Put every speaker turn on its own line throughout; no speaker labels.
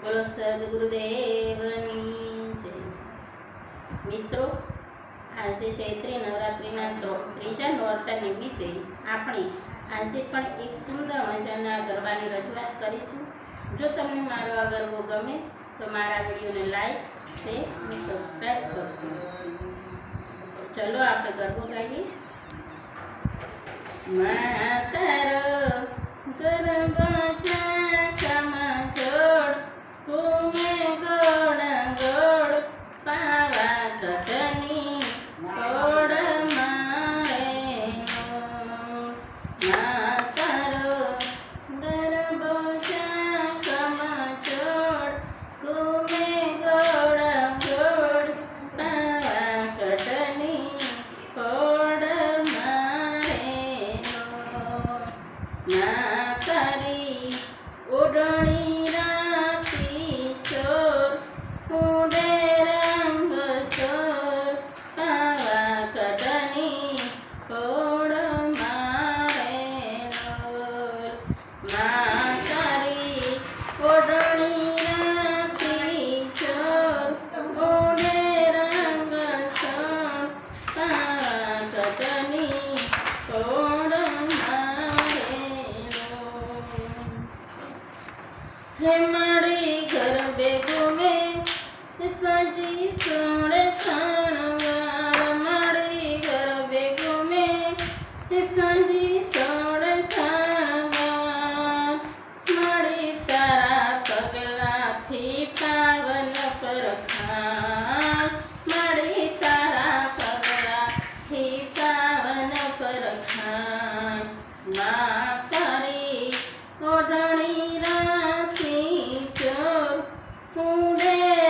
બોલો સદગુરુદેવની જય. મિત્રો, આજે ચૈત્રી નવરાત્રિના ત્રો- ત્રીજા નોરતા નિમિત્તે આપણે આજે પણ એક સુંદર મજાના ગરબાની રજૂઆત કરીશું. જો તમને મારો આ ગરબો ગમે, તો મારા વિડીયોને લાઈક, શેર અને સબસ્ક્રાઈબ કરશો. ચલો આપણે ગરબો ગાઈએ. માતારો ગરબા પાવા ચટણી ગોળ મારે માતારો ગરબો ચાકામાં જોડ ઘૂમે ગોળ ગોળ પાવા ચટણી ગોળ મારે ના સજી સોણે છણવાર મારી ઘર બેગુમે સજી સોણે છણવાર મારી તારા પગલાથી પાવન પરખા મારી તારા પગલાથી પાવન પરખા મા તારી ઓઢણી રાખી છો. કુડે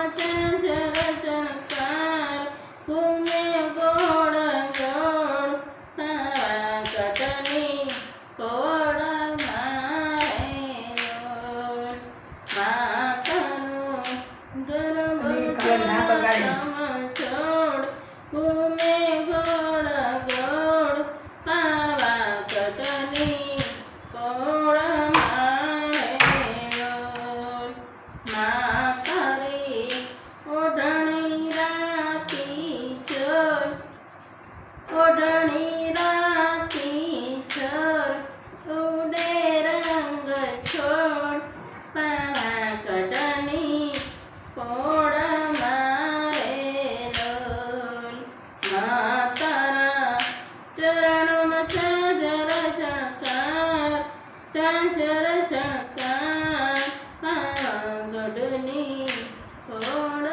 ચરણોમાં જર ઝણકાર ઘૂમે ગોળ ગોળ કટની લોલ. માતાનું ગરબ ઉડે રંગ છોડ પાવા કડની પોળ મારે લોલ માતારા ચરણોમાં ચાજર ચણકાર ચાજર ચણકાર ગઢની પોળ